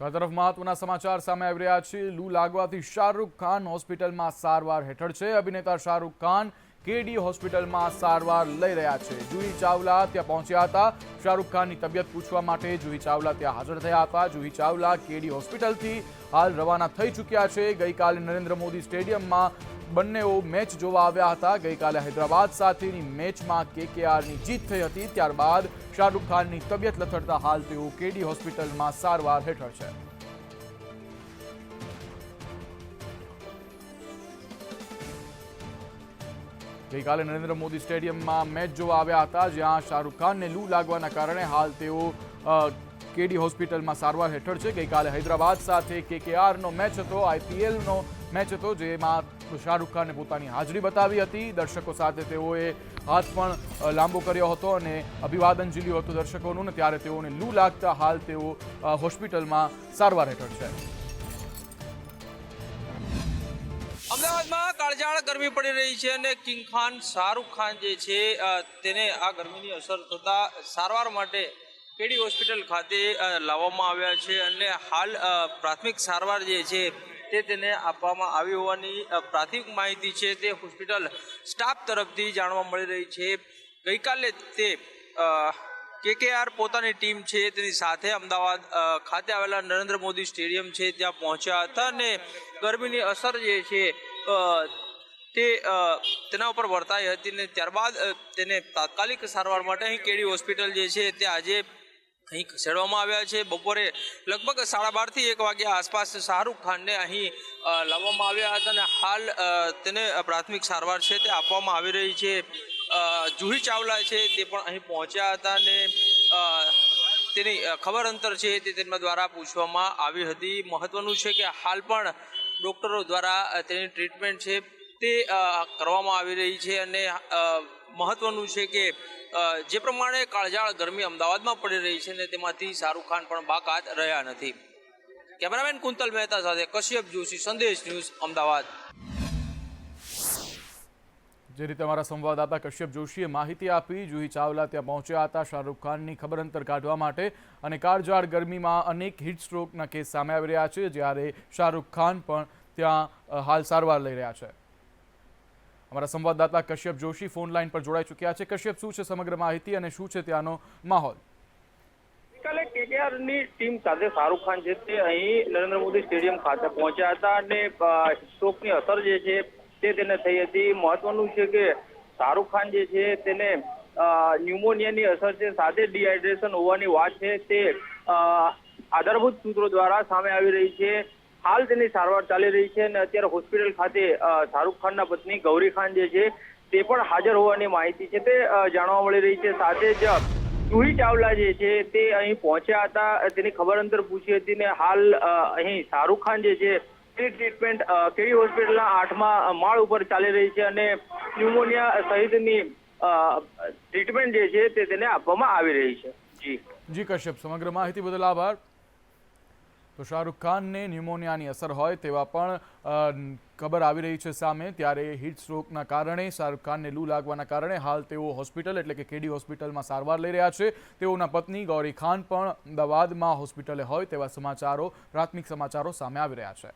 આ તરફ મહત્વના સમાચાર સામે આવી રહ્યા છે. લૂ લાગવાથી શાહરૂખ ખાન હોસ્પિટલમાં સારવાર હેઠળ છે. અભિનેતા શાહરૂખ ખાન કેડી હોસ્પિટલમાં સારવાર લઈ રહ્યા છે. જુહી ચાવલા ત્યાં પહોંચ્યા હતા. શાહરૂખ ખાનની તબિયત પૂછવા માટે જુહી ચાવલા ત્યાં હાજર થયા હતા. જુહી ચાવલા કેડી હોસ્પિટલથી હાલ રવાના થઈ ચૂક્યા છે. ગઈકાલે નરેન્દ્ર મોદી સ્ટેડિયમમાં બંનેઓ મેચ જોવા આવ્યા હતા. ગઈકાલે હૈદરાબાદ સાથેની મેચમાં કેકેઆરની જીત થઈ હતી. ત્યારબાદ શાહરૂખ ખાનની તબિયત લથડતા હાલ તેઓ કેડી હોસ્પિટલમાં સારવાર હેઠળ છે. ગઈકાલે નરેન્દ્ર મોદી સ્ટેડિયમમાં મેચ જોવા આવ્યા હતા, જ્યાં શાહરૂખ ખાનને લૂ લાગવાના કારણે હાલ તેઓ કેડી હોસ્પિટલમાં સારવાર હેઠળ છે. ગઈકાલે હૈદરાબાદ સાથે કેકેઆરનો મેચ હતો, આઈપીએલનો મેચ હતો, જેમાં શાહરૂખ ખાને પોતાની હાજરી બતાવી હતી. દર્શકો સાથે તેઓએ હાથ પણ લાંબો કર્યો હતો અને અભિવાદન ઝીલ્યું હતું દર્શકોનું ને ત્યારે તેઓને લૂ લાગતા હાલ તેઓ હોસ્પિટલમાં સારવાર હેઠળ છે. અમદાવાદમાં કાળજાળ ગરમી પડી રહી છે અને કિંગ ખાન, શાહરૂખ ખાન જે છે તેને આ ગરમીની અસર થતા સારવાર માટે કેડી હોસ્પિટલ ખાતે લાવવામાં આવ્યા છે અને હાલ પ્રાથમિક સારવાર જે છે તે તેને આપવામાં આવી હોવાની પ્રાથમિક માહિતી છે. તે હોસ્પિટલ સ્ટાફ તરફથી જાણવા મળી રહી છે. ગઈકાલે તે કેકેઆર પોતાની ટીમ છે તેની સાથે અમદાવાદ ખાતે આવેલા નરેન્દ્ર મોદી સ્ટેડિયમ છે ત્યાં પહોંચ્યા હતા અને ગરમીની અસર જે છે તે તેના ઉપર વર્તાઈ હતી ને ત્યારબાદ તેને તાત્કાલિક સારવાર માટે અહીં કેડી હોસ્પિટલ જે છે તે આજે અહીં ખસેડવામાં આવ્યા છે. બપોરે લગભગ સાડા બારથી એક વાગ્યા આસપાસ શાહરૂખ ખાનને અહીં લાવવામાં આવ્યા હતા અને હાલ તેને પ્રાથમિક સારવાર છે તે આપવામાં આવી રહી છે. જુહી ચાવલા છે તે પણ અહીં પહોંચ્યા હતા અને તેની ખબર અંતર છે તે તેમના દ્વારા પૂછવામાં આવી હતી. મહત્વનું છે કે હાલ પણ ડૉક્ટરો દ્વારા તેની ટ્રીટમેન્ટ છે તે કરવામાં આવી રહી છે અને મહત્વનું છે કે જે પ્રમાણે કાળજાળ ગરમી અમદાવાદમાં પડી રહી છે ને તેમાંથી શાહરૂખ ખાન પણ બાકાત રહ્યા નથી. કેમેરામેન કુંતલ મહેતા સાથે કશ્યપ જોશી, સંદેશ ન્યૂઝ અમદાવાદ. જે રીતે અમારા સંવાદદાતા કશ્યપ જોશીએ માહિતી આપી, જુહી ચાવલા ત્યાં પહોંચ્યા હતા. શાહરૂખ ખાનની ખબર અંતર કાઢવા માટે અને કાળજાળ ગરમીમાં અનેક હીટ કેસ સામે આવી રહ્યા છે, જ્યારે શાહરૂખ ખાન પણ ત્યાં હાલ સારવાર લઈ રહ્યા છે. અમારા સંવાદદાતા કશ્યપ જોશી ફોન લાઈન પર જોડાઈ ચૂક્યા છે. કશ્યપ, શું છે સમગ્ર માહિતી અને શું છે ત્યાંનો માહોલ? ગઈકાલે કેકેઆરની ટીમ સાથે શાહરૂખ ખાન છે અહીં નરેન્દ્ર મોદી સ્ટેડિયમ ખાતે પહોંચ્યા હતા અને સ્ટ્રોકની અસર જે છે તે તેને થઈ હતી. મહત્વનું છે કે શાહરૂખ ખાન જે છે તેને ન્યુમોનિયાની અસર છે, સાથે ડિહાઇડ્રેશન હોવાની વાત છે. તે આધારભૂત સૂત્રો દ્વારા સામે આવી રહી છે. હાલ તેની સારવાર ચાલી રહી છે અને અત્યારે હોસ્પિટલ ખાતે શાહરૂખ ખાનના પત્ની ગૌરી ખાન જે છે તે પણ હાજર હોવાની માહિતી છે. તે જાણવા મળી રહી છે. સાથે જ જુહી ચાવલા જે છે તે અહીં પહોંચ્યા હતા. તેની ખબર અંતર પૂછી હતી ને હાલ અહીં શાહરૂખ ખાન જે છે તેની ટ્રીટમેન્ટ કેવી હોસ્પિટલના આઠમા માળ ઉપર ચાલી રહી છે અને ન્યુમોનિયા સહિતની ટ્રીટમેન્ટ જે છે તે તેને આપવામાં આવી રહી છે. જી. જી કશ્યપ, સમગ્ર માહિતી બદલ આભાર. તો શાહરૂખ ખાનને ન્યુમોનિયાની અસર હોય તેવા પણ ખબર આવી રહી છે સામે. ત્યારે હીટ સ્ટ્રોકના કારણે, શાહરૂખ ખાનને લૂ લાગવાના કારણે હાલ તેઓ હોસ્પિટલ એટલે કે કેડી હોસ્પિટલમાં સારવાર લઈ રહ્યા છે. તેઓના પત્ની ગૌરી ખાન પણ અમદાવાદમાં હોસ્પિટલે હોય તેવા સમાચારો, પ્રાથમિક સમાચારો સામે આવી રહ્યા છે.